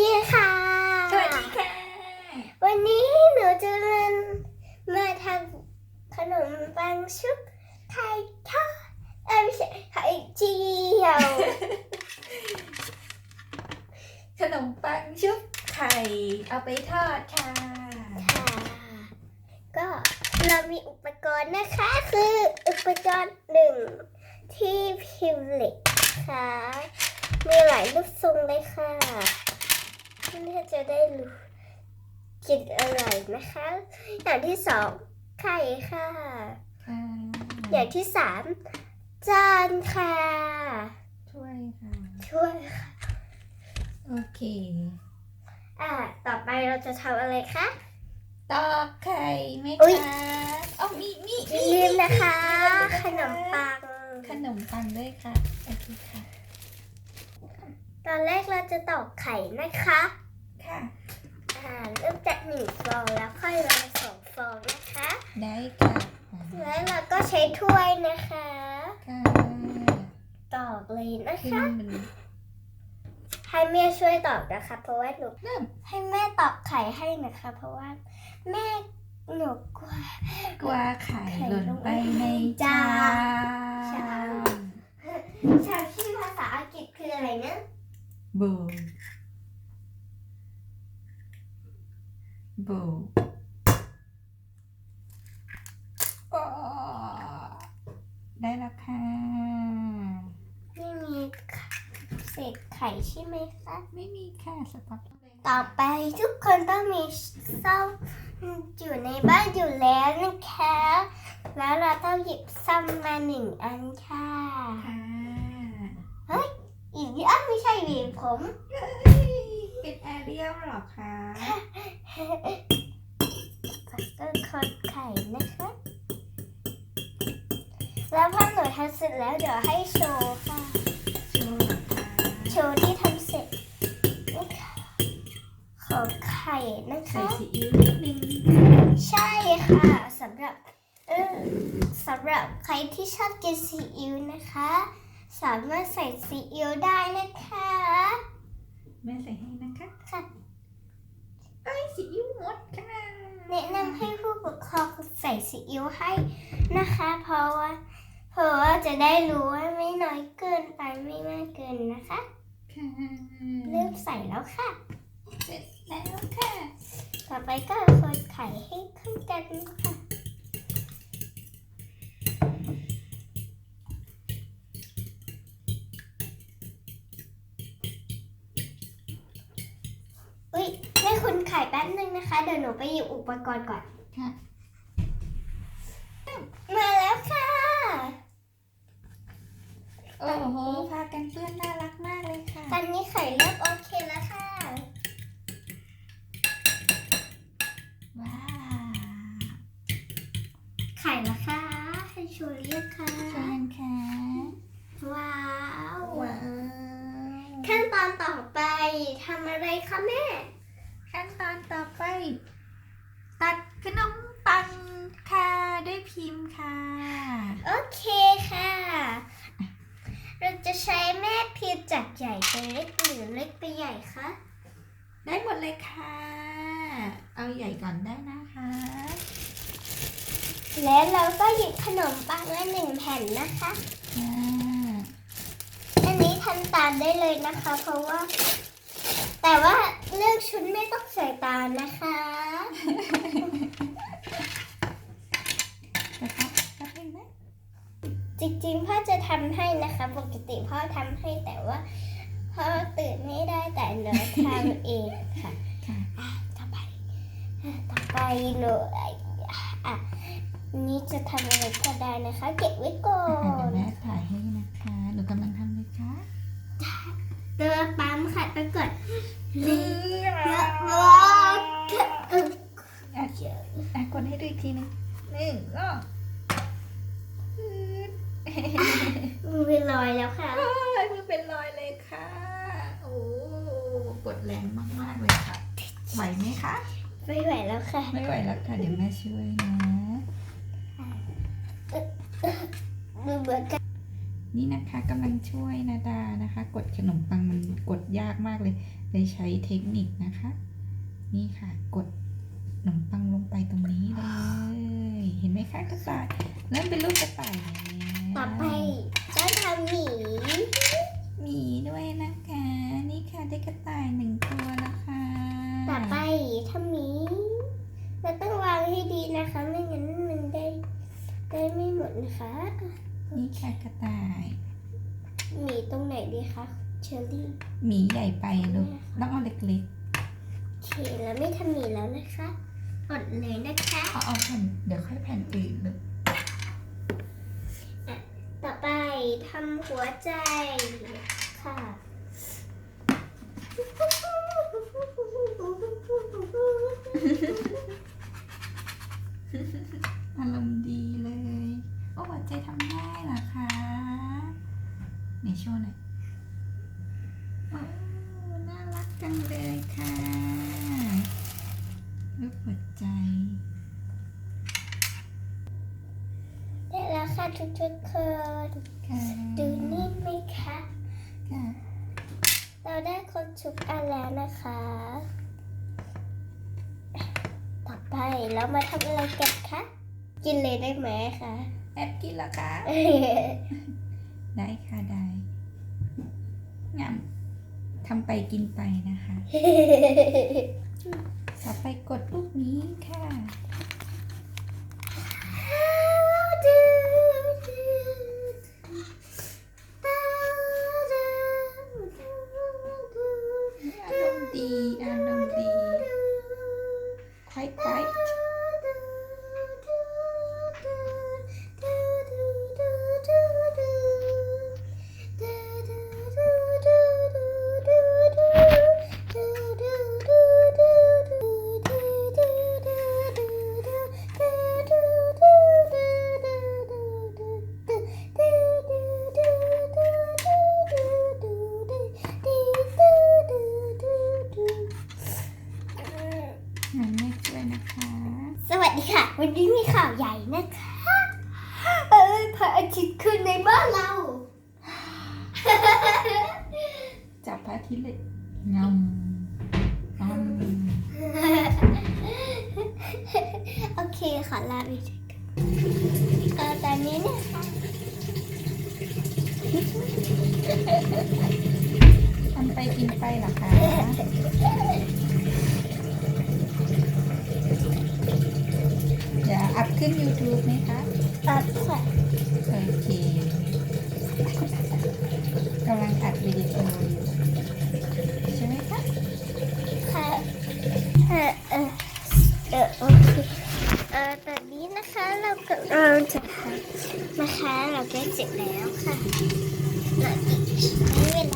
ดีค่ะ สวัสดีค่ะ วันนี้หนูจะเรียนมาทำขนมปังชุบไข่ทอดเอ้ยไม่ใช่ไข่เจียว ขนมปังชุบไข่เอาไปทอดค่ะ ค่ะ ก็เรามีอุปกรณ์นะคะ คืออุปกรณ์หนึ่งที่พิมพ์เหล็กค่ะ มีหลายรูปทรงเลยค่ะ เพื่อจะได้รู้กินอร่อยนะคะ อย่างที่สองไข่ค่ะ ค่ะอย่างที่สามจานค่ะ ช่วยค่ะ ช่วยค่ะ โอเค อ่า ต่อไปเราจะทำอะไรคะ ตอกไข่ไหมอุ๊ย คะเอ้ามีมีอย่าลืมนะคะ ขนมปัง ขนมปังด้วยค่ะ โอเคค่ะ ตอนแรกเราจะตอกไข่นะคะ ค่ะอ่าเริ่มจากหนึ่งฟองแล้วค่อยมาสองฟองนะคะได้ค่ะแล้วเราก็ใช้ถ้วยนะคะค่ะตอกเลยนะขึ้นคะมันให้แม่ช่วยตอกนะคะ เพราะว่าหนูเริ่มให้แม่ตอกไข่ให้นะคะ เพราะว่าแม่หนูกลัวกลัวไข่ไข่หล่นลงไปในจาจานนชาวชื่อภาษาอังกฤษคืออะไรนะบูบู โอ้ได้แล้วค่ะ ไม่มีเศษไข่ใช่ไหมคะ ไม่มีค่ะสต็อปต่อไปทุกคนต้องมีซ่อมอยู่ในบ้านอยู่แล้วนะคะ แล้วเราต้องหยิบซ่อมมาหนึ่งอันค่ะ ค่ะอีกอันไม่ใช่หวีผม เป็นแอเรียลหรอคะก็คนไข่นะคะ แล้วพอหนูทำเสร็จแล้วเดี๋ยวให้โชว์ค่ะ โชว์เหรอคะโชว์ที่ทำเสร็จนี่ค่ะของไข่นะใส่คะซีอิ๊วนิดนึง ใช่ค่ะสำหรับเออสำหรับใครที่ชอบกินซีอิ๊วนะคะ สามารถใส่ซีอิ๊วได้นะคะ แม่ใส่ให้นะคะค่ะเอ้ยซีอิ๊วหมดค่ะแนะนำให้ผู้ปกครองใส่ซีอิ๊วให้นะคะ เพราะว่าเพราะว่าจะได้รู้ว่าไม่น้อยเกินไปไม่มากเกินนะคะค่ะเริ่มใส่แล้วค่ะเสร็จแล้วค่ะ ต่อไปก็คนไข่ให้เข้ากันค่ะ ข่แป๊บนึงนะคะ เดี๋ยวหนูไปหยิบอุปกรณ์ก่อนค่ะมาแล้วค่ะ โอ้โหพากันเปื้อนน่ารักมากเลยค่ะ ตอนนี้ไข่เริ่มโอเคแล้วค่ะ ว้าวไข่ละค่ะให้ชูเรียกค่ะ เชิญค่ะว้าวว้าว ขั้นตอนต่อไปทำอะไรคะแม่ ขั้นตอนต่อไป ตัดขนมปังค่ะด้วยพิมพ์ค่ะ โอเคค่ะ เราจะใช้แม่พิมพ์จากใหญ่ไปเล็กหรือเล็กไปใหญ่คะได้หมดเลยค่ะ เอาใหญ่ก่อนได้นะคะ และเราก็หยิบขนมปังละหนึ่งแผ่นนะคะอ่าอันนี้ทำตามได้เลยนะคะ เพราะว่า แต่ว่าเลือกชุดไม่ต้องใส่ตามนะคะนะครับแป๊บนึงนะจริงๆพ่อจะทำให้นะคะ ปกติพ่อทำให้แต่ว่าพ่อตื่นไม่ได้แต่หนูทำเองค่ะค่ะอะต่อไปอะต่อไปหนูอะนี่จะทำอะไรก็ได้นะคะ เก็บไว้ก่ออะเดี๋ยนวแม่ถ่ายให้นะคะ หนูกำลังทำเลยค่ะ เดินปั๊มค่ะไปกดนี่เยอะมากเอออะอะกดให้ดูอีกทีนึงหนึ่งสองมือเป็นรอยแล้วค่ะมือเป็นรอยเลยค่ะ โอ้กดแรงมากๆเลยค่ะ ไหวไหมคะไม่ไหวแล้วค่ะ ไม่ไหวแล้วค่ะ เดี๋ยวแม่ช่วยนะมือเหมือนกัน นี่นะคะกำลังช่วยนาดานะคะ กดขนมปังมันกดยากมากเลยเลยใช้เทคนิคนะคะ นี่ค่ะ กดขนมปังลงไปตรงนี้เลย เห็นไหมคะกระต่ายเริ่มเป็นรูปกระต่ายแล้วต่อไปจะทำหมี หมีด้วยนะคะ นี่ค่ะได้กระต่ายหนึ่งตัวแล้วค่ะ ต่อไปทำหมีเราต้องวางให้ดีนะคะ ไม่งั้นมันได้ได้ไม่หมดนะคะ นี่ค่ะ กระต่ายหมีตรงไหนดีคะเชอรี่หมีใหญ่ไปลูกต้องเอาเล็กโอเคแล้วไม่ทำหมีแล้วนะคะกดเลยนะคะๆเอาเอาแผ่นเดี๋ยวค่อยแผ่นอื่นลูกต่อไปทำหัวใจค่ะ อารมณ์ดีเลยโอ้ หัวใจทำได้เหรอคะไหนโชว์หน่อยโอ้น่ารักจังเลยค่ะรูปหัวใจ ได้แล้วค่ะทุกๆคนค่ะดูนี่ไหมคะค่ะเราได้ครบทุกอันแล้วนะคะ ต่อไปเรามาทำอะไรกันคะ กินเลยได้ไหมคะ แอบกินเหรอคะ ได้ค่ะได้งามทำไปกินไปนะคะ ต่อไปกดรูปนี้ค่ะ นนี้มีข่าวใหญ่นะคะเอ้ยพระอาทิตย์ขึ้นในบ้านเรา จับพระอาทิตย์เลยงำงำโอเคขอลาไปก่อนเออตอนนี้เนี่ยค่ะทำไปกินไปเหรอคะเดี๋ยวอัพ ขึ้น YouTube ไหมคะตัดค่ะโอเคกำลังอัดวิดีโออยู่ใช่ไหมคะค่ะเออเออเออโอเคเออตอนนี้นะคะเรากำลังจะทำนะคะเราได้เสร็จแล้วค่ะเราอีกใช้